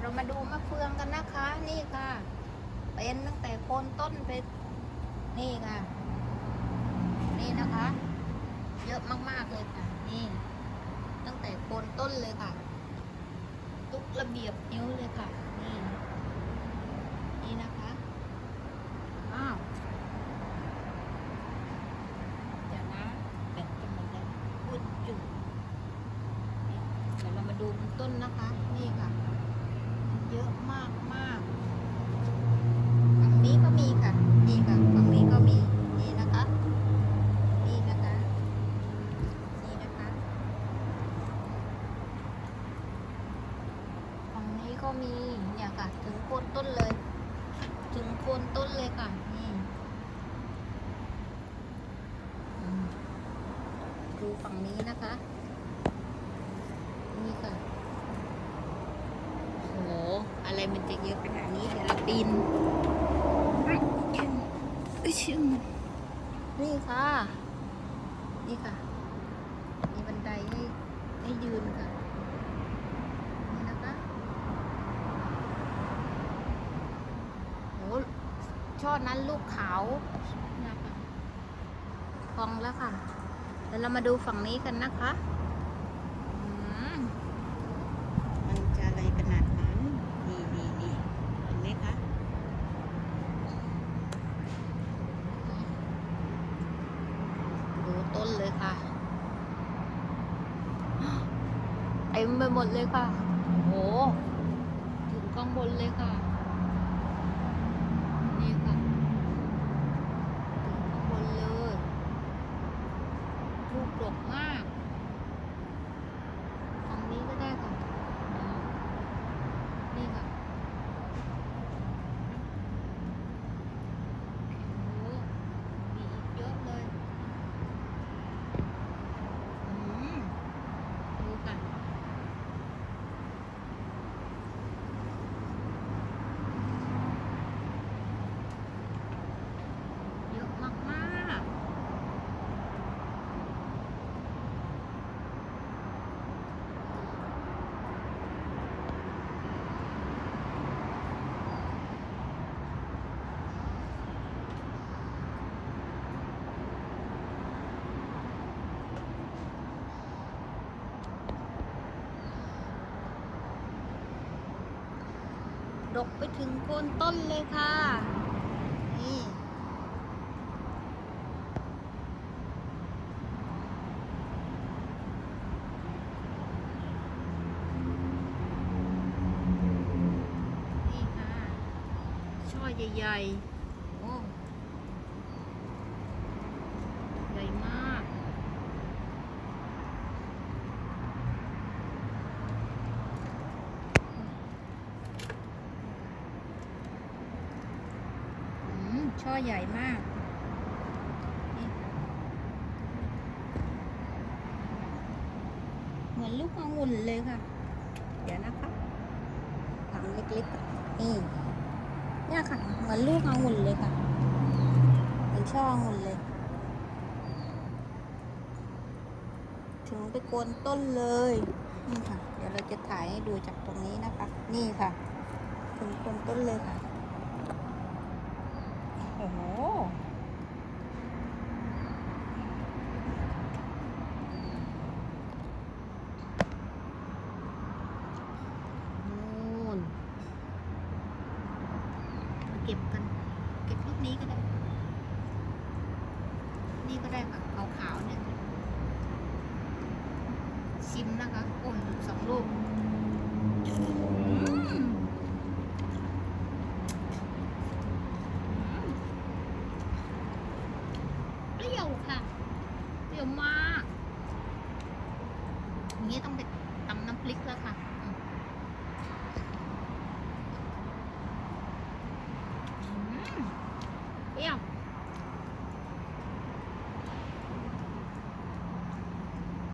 เรามาดูมะเฟืองกันนะคะ นี่ค่ะ เป็นตั้งแต่โคนต้นไปนี่ค่ะ นี่นะคะ เยอะมากๆเลยค่ะ นี่ ตั้งแต่โคนต้นเลยค่ะ ทุกระเบียบนิ้วเลยค่ะ นี่ นี่นะคะอ้าวเดี๋ยวนะแบตจะหมดแล้วพูดอยู่นี่เดี๋ยวเรามาดูต้นนะคะ นี่ค่ะ เยอะมากมากฝั่งนี้ก็มีค่ะนี่ค่ะฝั่งนี้ก็มีนี่นะคะนี่นะคะนี่นะคะฝั่งนี้ก็มีเนี่ยค่ะถึงโคนต้นเลย ถึงโคนต้นเลยค่ะนี่ดูฝั่งนี้นะคะนี่ค่ะ อะไรมันจะเยอะขนาดนี้เดี๋ยวเราปีนนี่ค่ะ นี่ค่ะ มีบันไดให้ให้ยืนค่ะ นี่นะคะโอ้ช่อนั้นลูกขาวนะคะพองแล้วค่ะ เดี๋ยวเรามาดูฝั่งนี้กันนะคะอืม มันจะอะไรขนาดนั้น นี่นี่นี่เห็นไหมคะ ดูต้น เลยค่ะเต็มไปหมดเลยค่ะโอ้โห ถึงข้างบนเลยค่ะ นี่ค่ะ ถึงข้างบนเลย ลูกดกมากทางนี้ก็ได้ค่ะ นี่ค่ะโอ้มีอีกเยอะเลย อืมดูค่ะ เยอะมากๆ ดกไปถึงโคนต้นเลยค่ะ นี่นี่ค่ะ ช่อใหญ่ๆ โอ้ ใหญ่มาก อืม ช่อใหญ่มากเหมือนลูกองุ่นเลยค่ะ เดี๋ยวนะคะถังเล็กๆนี่เนี่ยค่ะ เหมือนลูกองุ่นเลยค่ะ เหมือนช่อองุ่นเลย ถึงไปโคนต้นเลย นี่ค่ะ เดี๋ยวเราจะถ่ายให้ดูจากตรงนี้นะคะ นี่ค่ะ ถึงโคนต้นเลยค่ะ โอ้โห นู่นมา เก็บกัน เก็บรูปนี้ก็ได้ นี่ก็ได้ค่ะขาวๆเนี่ย ชิมนะคะโอ้ยสองลูก 不要。